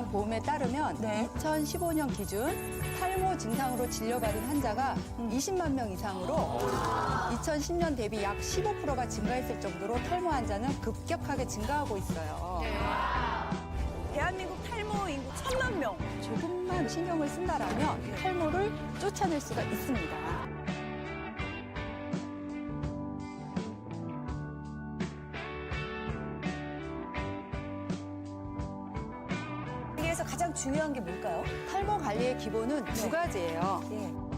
건강보험에 따르면 네. 2015년 기준 탈모 증상으로 진료받은 환자가 음. 20만 명 이상으로 2010년 대비 약 15%가 증가했을 정도로 탈모 환자는 급격하게 증가하고 있어요. 대한민국 탈모 인구 천만 명. 조금만 신경을 쓴다라면 탈모를 쫓아낼 수가 있습니다. 가장 중요한 게 뭘까요? 탈모 관리의 기본은 네. 두 가지예요. 예.